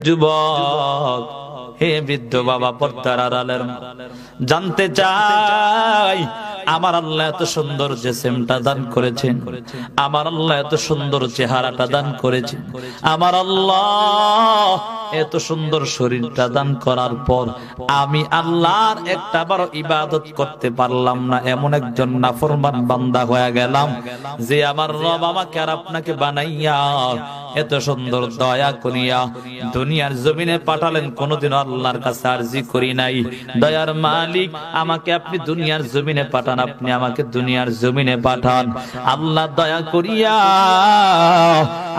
যুবক, হে বৃদ্ধ বাবা, পর্দার আড়ালের জানতে চাই, আমার আল্লাহ এত সুন্দর জেসেমটা দান করেছেন, আমার আল্লাহ এত সুন্দর চেহারাটা দান করেছেন, আমার আল্লাহ এত সুন্দর শরীরটা দান করার পর আমি আল্লাহর একটা বারো ইবাদত করতে পারলাম না। এমন একজন নাফরমান বান্দা হয়ে গেলাম যে আমার রব আমাকে আর আপনাকে বানাইয়া এত সুন্দর দয়া করিয়া দুনিয়ার জমিনে পাঠালেন কোনোদিন আল্লাহর কাছে আরজি করি নাই। দয়ার মালিক আমাকে আপনি দুনিয়ার জমিনে পাঠান, আপনি আমাকে দুনিয়ার জমিনে পাঠান। আল্লাহ দয়া করিয়া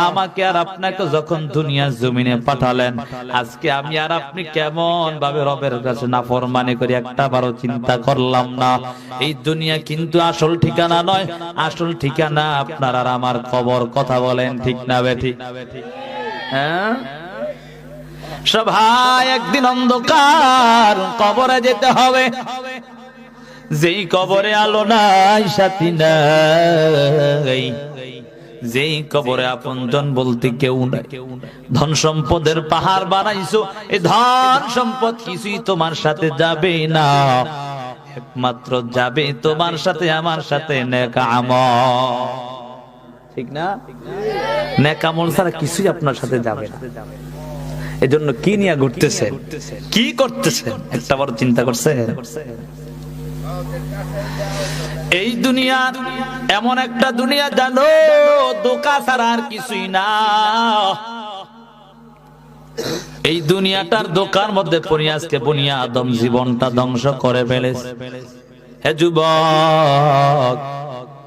আমাকে আর আপনাকে যখন দুনিয়ার জমিনে পাঠালেন, আজকে আমি আর আপনি কেমন ভাবে রবের কাছে নাফরমানি করি একটা বারো চিন্তা করলাম না। এই দুনিয়া কিন্তু আসল ঠিকানা নয়, আসল ঠিকানা আপনার আর আমার কবর। কথা বলেন ঠিক না বেঠি হ্যাঁ? সবাই একদিন অন্ধকার, কবরে যেতে হবে। যেই কবরে আলো নাই, সাথী নাই। যেই কবরে আপনজন বলতে কেউ নাই। ধন সম্পদের পাহাড় বানাইছো এই ধন সম্পদ কিছুই তোমার সাথে যাবে না। একমাত্র যাবে তোমার সাথে আমার সাথে নেকা আমল। ঠিক না? নেকা ছাড়া কিছুই আপনার সাথে যাবে না। এজন্য কি নিয়ে ঘুরতেছে কি করতেছে একটা বড় চিন্তা করছে এই দুনিয়া এমন একটা দুনিয়া জানো দোকা ছাড়া আর কিছুই না। এই দুনিয়াটার দোকান মধ্যে পড়ি আজকে বনিয়া আদম জীবনটা ধ্বংস করে ফেলেছে। হে যুবক,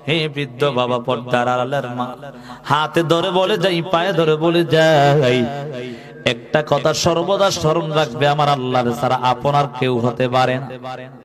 হে বৃদ্ধ বাবা পর্দার আড়ালের মা, হাতে ধরে বলে যাই, পায়ে ধরে বলে যাই। একটা কথা সর্বদা স্মরণ রাখবে আমার আল্লাহর, ছাড়া আপনার কেউ হতে পারে